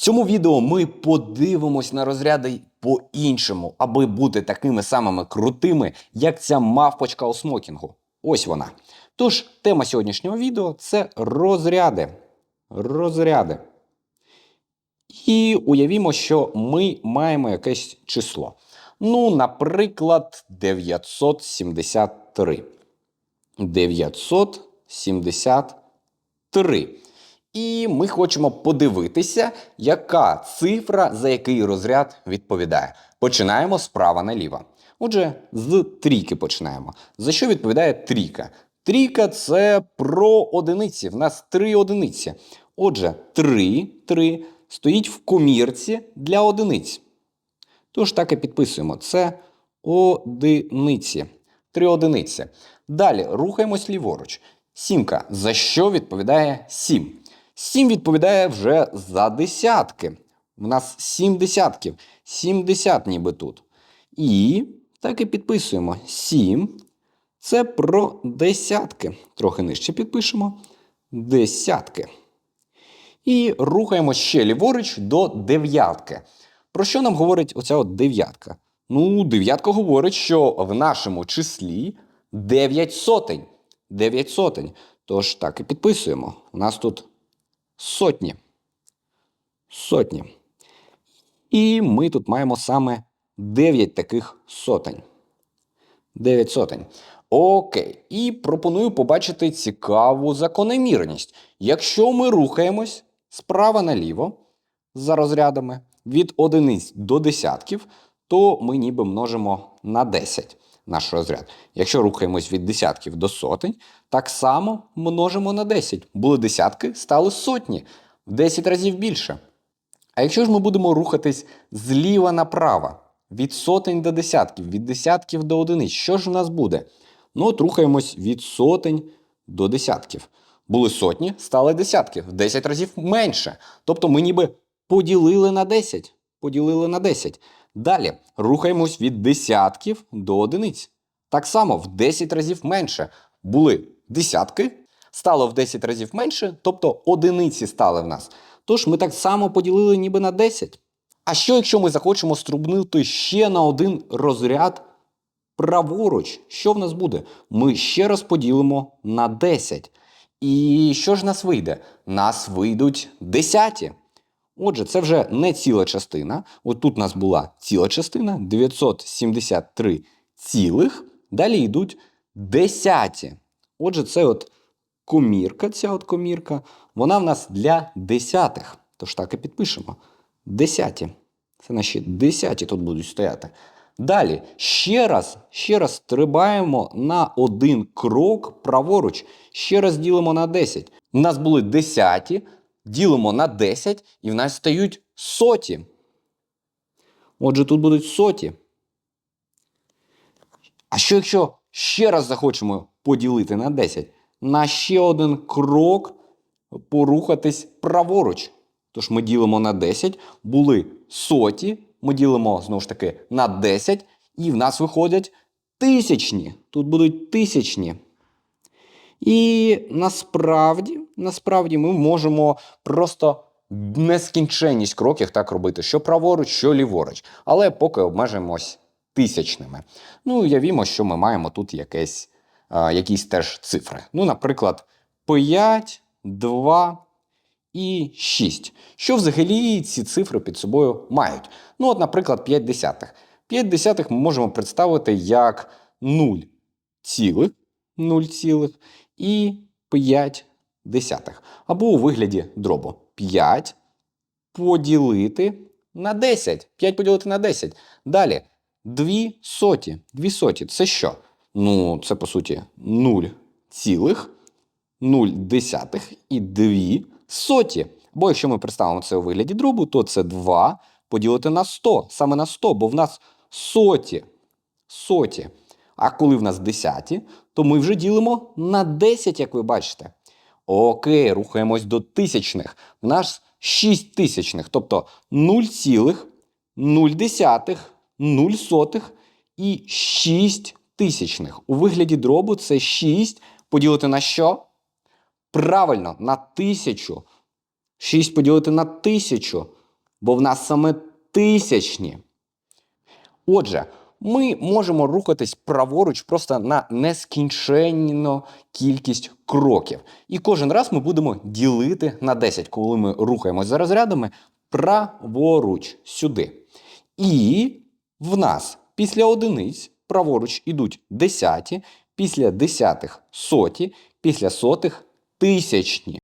цьому відео ми подивимось на розряди по-іншому, аби бути такими самими крутими, як ця мавпочка у смокінгу. Ось вона. Тож, тема сьогоднішнього відео це розряди. Розряди. І уявімо, що ми маємо якесь число. Ну, наприклад, 973. 973. І ми хочемо подивитися, яка цифра за який розряд відповідає. Починаємо справа наліво. Отже, з трійки починаємо. За що відповідає трійка? Трійка це про одиниці. В нас три одиниці. Отже, 3, 3 стоїть в комірці для одиниць. Тож так і підписуємо. Це одиниці. Три одиниці. Далі рухаємось ліворуч. Сімка. За що відповідає 7? 7 відповідає вже за десятки. У нас 7 десятків. 70 ніби тут. І так і підписуємо. 7 це про десятки. Трохи нижче підпишемо. Десятки. І рухаємо ще ліворуч до дев'ятки. Про що нам говорить оця от дев'ятка? Ну, дев'ятка говорить, що в нашому числі 9 сотень. 9 сотень. Тож так і підписуємо. У нас тут сотні. Сотні. І ми тут маємо саме 9 таких сотень. 9 сотень. Окей. І пропоную побачити цікаву закономірність. Якщо ми рухаємось справа наліво за розрядами від одиниць до десятків, то ми ніби множимо на 10 наш розряд. Якщо рухаємось від десятків до сотень, так само множимо на 10. Були десятки, стали сотні, в 10 разів більше. А якщо ж ми будемо рухатись зліва направо, від сотень до десятків, від десятків до одиниць, що ж у нас буде? Ну, от рухаємось від сотень до десятків. Були сотні, стали десятки, в 10 разів менше. Тобто ми ніби поділили на 10. Поділили на 10. Далі рухаємось від десятків до одиниць. Так само в 10 разів менше. Були десятки, стало в 10 разів менше, тобто одиниці стали в нас. Тож ми так само поділили ніби на 10. А що, якщо ми захочемо струбнути ще на один розряд праворуч? Що в нас буде? Ми ще раз поділимо на 10. І що ж нас вийде? Нас вийдуть десяті. Отже, це вже не ціла частина. От тут у нас була ціла частина 973 цілих. Далі йдуть десяті. Отже, це от комірка, ця от комірка, вона в нас для десятих. Тож так і підпишемо. Десяті. Це наші десяті тут будуть стояти. Далі, ще раз, ще раз стрибаємо на один крок праворуч. Ще раз ділимо на 10. У нас були десяті, ділимо на 10, і в нас стають соті. Отже, тут будуть соті. А що якщо ще раз захочемо поділити на 10? На ще один крок порухатись праворуч. Тож ми ділимо на 10, були соті, ми ділимо знову ж таки на 10, і в нас виходять тисячні. Тут будуть тисячні. І насправді, насправді ми можемо просто нескінченність кроків так робити, що праворуч, що ліворуч. Але поки обмежимось тисячними. Ну, уявімо, що ми маємо тут якесь, а, якісь теж цифри. Ну, наприклад, 5, 2 і 6. Що взагалі ці цифри під собою мають? Ну, от, наприклад, 5 десятих. 5 десятих ми можемо представити як 0 цілих, 0 цілих і 5 десятих. Або у вигляді дробу 5 поділити на 10. 5 поділити на 10. Далі 2 соті. 2 соті це що? Ну, це по суті 0 цілих, 0 десятих і 2 соті. Бо якщо ми представимо це у вигляді дробу, то це 2 поділити на 100. Саме на 100, бо в нас соті. Соті. А коли в нас десяті, то ми вже ділимо на 10, як ви бачите. Окей, рухаємось до тисячних. В нас 6 тисячних, тобто 0,0, 0 сотих і 6 тисячних. У вигляді дробу це 6 поділити на що? Правильно, на тисячу. 6 поділити на тисячу бо в нас саме тисячні. Отже, ми можемо рухатись праворуч просто на нескінченну кількість кроків. І кожен раз ми будемо ділити на 10, коли ми рухаємось за розрядами праворуч сюди. І в нас після одиниць праворуч ідуть десяті, після десятих соті, після сотих тисячні.